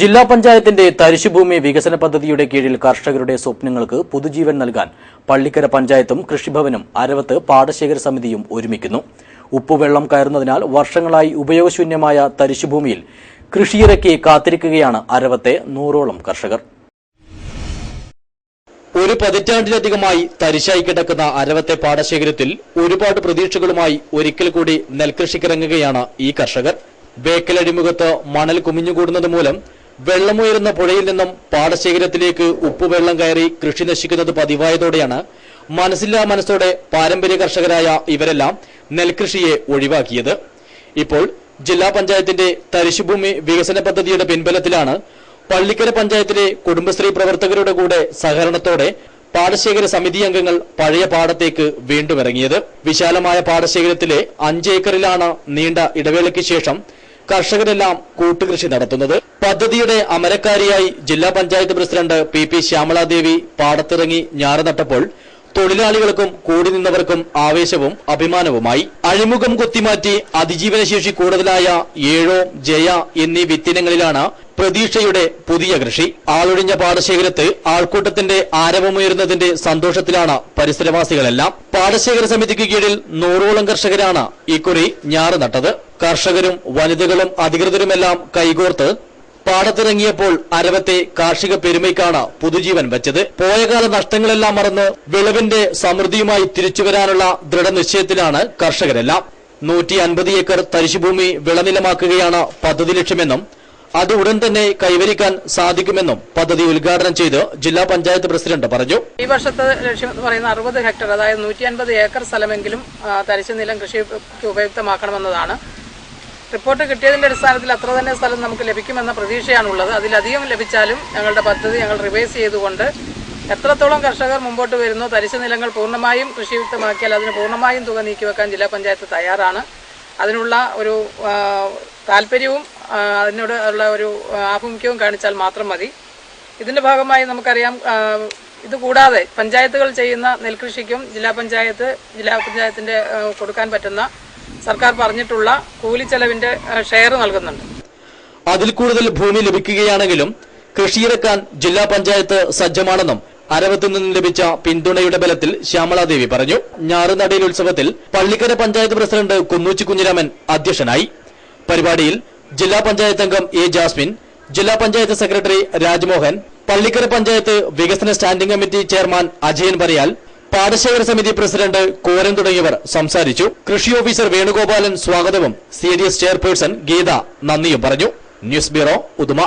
ജില്ലാ പഞ്ചായത്തിന്റെ തരിശുഭൂമി വികസന പദ്ധതിയുടെ കീഴിൽ കർഷകരുടെ സ്വപ്നങ്ങൾക്ക് പുതുജീവൻ നൽകാൻ പള്ളിക്കര പഞ്ചായത്തും കൃഷിഭവനും അരവത്ത് പാടശേഖര സമിതിയും ഒരുമിക്കുന്നു. ഉപ്പുവെള്ളം കയറുന്നതിനാൽ വർഷങ്ങളായി ഉപയോഗശൂന്യമായ തരിശുഭൂമിയിൽ കൃഷിയിറക്കി കാത്തിരിക്കുകയാണ് അരവത്തെ നൂറോളം കർഷകർ. ഒരു പതിറ്റാണ്ടിലധികമായി തരിശായി കിടക്കുന്ന അരവത്തെ പാടശേഖരത്തിൽ ഒരുപാട് പ്രതീക്ഷകളുമായി ഒരിക്കൽ കൂടി നെൽകൃഷിക്കിറങ്ങുകയാണ് ഈ കർഷകർ. ബേക്കലടിമുഖത്ത് മണൽ കുമിഞ്ഞുകൂടുന്നത് മൂലം വെള്ളമുയരുന്ന പുഴയിൽ നിന്നും പാടശേഖരത്തിലേക്ക് ഉപ്പുവെള്ളം കയറി കൃഷി നശിക്കുന്നത് പതിവായതോടെയാണ് മനസ്സില്ലാ മനസ്സോടെ പാരമ്പര്യ കർഷകരായ ഇവരെല്ലാം നെൽകൃഷിയെ ഒഴിവാക്കിയത്. ഇപ്പോൾ ജില്ലാ പഞ്ചായത്തിന്റെ തരിശുഭൂമി വികസന പദ്ധതിയുടെ പിൻബലത്തിലാണ് പള്ളിക്കര പഞ്ചായത്തിലെ കുടുംബശ്രീ പ്രവർത്തകരുടെ കൂടെ സഹകരണത്തോടെ പാടശേഖര സമിതി അംഗങ്ങൾ പഴയ പാടത്തേക്ക് വീണ്ടും ഇറങ്ങിയത്. വിശാലമായ പാടശേഖരത്തിലെ അഞ്ച് ഏക്കറിലാണ് നീണ്ട ഇടവേളയ്ക്ക് ശേഷം കർഷകരെല്ലാം കൂട്ടുകൃഷി നടത്തുന്നത്. പദ്ധതിയുടെ അമരക്കാരിയായി ജില്ലാ panchayat president P P Shyamaladevi പാടത്തിറങ്ങി ഞാറ് നട്ടപ്പോൾ തൊഴിലാളികൾക്കും കൂടി നിന്നവർക്കും ആവേശവും അഭിമാനവുമായി അഴിമുഖം കൊത്തിമാറ്റി അതിജീവനശേഷി കൂടുതലായ ഏഴോ ജയ എന്നീ വിത്തിനങ്ങളിലാണ് പ്രതീക്ഷയുടെ പുതിയ കൃഷി. ആളൊഴിഞ്ഞ പാടശേഖരത്ത് ആൾക്കൂട്ടത്തിന്റെ ആരവമുയരുന്നതിന്റെ സന്തോഷത്തിലാണ് പരിസരവാസികളെല്ലാം. പാടശേഖര സമിതിക്ക് കീഴിൽ നൂറോളം കർഷകരാണ് ഇക്കുറി ഞാറ് നട്ടത്. കർഷകരും വനിതകളും അധികൃതരുമെല്ലാം കൈകോർത്ത് പാടത്തിറങ്ങിയപ്പോൾ അരവത്തെ കാർഷിക പെരുമയ്ക്കാണ് പുതുജീവൻ വെച്ചത്. പോയകാല നഷ്ടങ്ങളെല്ലാം മറന്ന് വിളവിന്റെ സമൃദ്ധിയുമായി തിരിച്ചുവരാനുള്ള ദൃഢനിശ്ചയത്തിലാണ് കർഷകരെല്ലാം. നൂറ്റി അൻപത് ഏക്കർ തരിശുഭൂമി വിളനിലമാക്കുകയാണ് പദ്ധതി ലക്ഷ്യമെന്നും അത് ഉടൻ തന്നെ കൈവരിക്കാൻ സാധിക്കുമെന്നും പദ്ധതി ഉദ്ഘാടനം ചെയ്ത് ജില്ലാ പഞ്ചായത്ത് പ്രസിഡന്റ് പറഞ്ഞു. ഈ വർഷത്തെ ലക്ഷ്യം എന്ന് പറയുന്ന അറുപത് ഹെക്ടർ അതായത് നൂറ്റി അൻപത് ഏക്കർ സ്ഥലമെങ്കിലും തരിശു നിലം കൃഷിക്ക് ഉപയുക്തമാക്കണമെന്നതാണ്. റിപ്പോർട്ട് കിട്ടിയതിന്റെ അടിസ്ഥാനത്തിൽ അത്ര തന്നെ സ്ഥലം നമുക്ക് ലഭിക്കുമെന്ന പ്രതീക്ഷയാണുള്ളത്. അതിലധികം ലഭിച്ചാലും ഞങ്ങളുടെ പദ്ധതി ഞങ്ങൾ റിവൈസ് ചെയ്തുകൊണ്ട് എത്രത്തോളം കർഷകർ മുമ്പോട്ട് വരുന്നു തരിശു നിലങ്ങൾ പൂർണമായും കൃഷിയുക്തമാക്കിയാൽ അതിന് പൂർണമായും തുക നീക്കിവെക്കാൻ ജില്ലാ പഞ്ചായത്ത് തയ്യാറാണ്. അതിനുള്ള ഒരു താല്പര്യവും അതിനോട് ഉള്ള ഒരു ആഭിമുഖ്യവും കാണിച്ചാൽ മാത്രം മതി. ഇതിന്റെ ഭാഗമായി നമുക്കറിയാം ഇത് കൂടാതെ പഞ്ചായത്തുകൾ ചെയ്യുന്ന നെൽകൃഷിക്കും ജില്ലാ പഞ്ചായത്ത് ജില്ലാ പഞ്ചായത്തിന്റെ കൊടുക്കാൻ പറ്റുന്ന സർക്കാർ പറഞ്ഞിട്ടുള്ള കൂലി ചെലവിന്റെ ഷെയർ നൽകുന്നുണ്ട്. അതിൽ കൂടുതൽ ഭൂമി ലഭിക്കുകയാണെങ്കിലും കൃഷിയിറക്കാൻ ജില്ലാ പഞ്ചായത്ത് സജ്ജമാണെന്നും അരവത്തു നിന്ന് ലഭിച്ച പിന്തുണയുടെ ബലത്തിൽ ശ്യാമളാദേവി പറഞ്ഞു. ഞാറുനടയിൽ ഉത്സവത്തിൽ പള്ളിക്കര പഞ്ചായത്ത് പ്രസിഡന്റ് കുന്നൂച്ചി കുഞ്ഞിരാമൻ അധ്യക്ഷനായി. പരിപാടിയിൽ ജില്ലാ പഞ്ചായത്ത് അംഗം എ ജാസ്മിൻ ജില്ലാ പഞ്ചായത്ത് സെക്രട്ടറി രാജ്മോഹൻ പള്ളിക്കര പഞ്ചായത്ത് വികസന സ്റ്റാൻഡിംഗ് കമ്മിറ്റി ചെയർമാൻ അജയൻ പറയാൽ പാടശേഖര സമിതി പ്രസിഡന്റ് കോരൻ തുടങ്ങിയവർ സംസാരിച്ചു. കൃഷി ഓഫീസർ വേണുഗോപാലൻ സ്വാഗതവും സി ചെയർപേഴ്സൺ ഗീത നന്ദിയും പറഞ്ഞു. News bureau Uduma.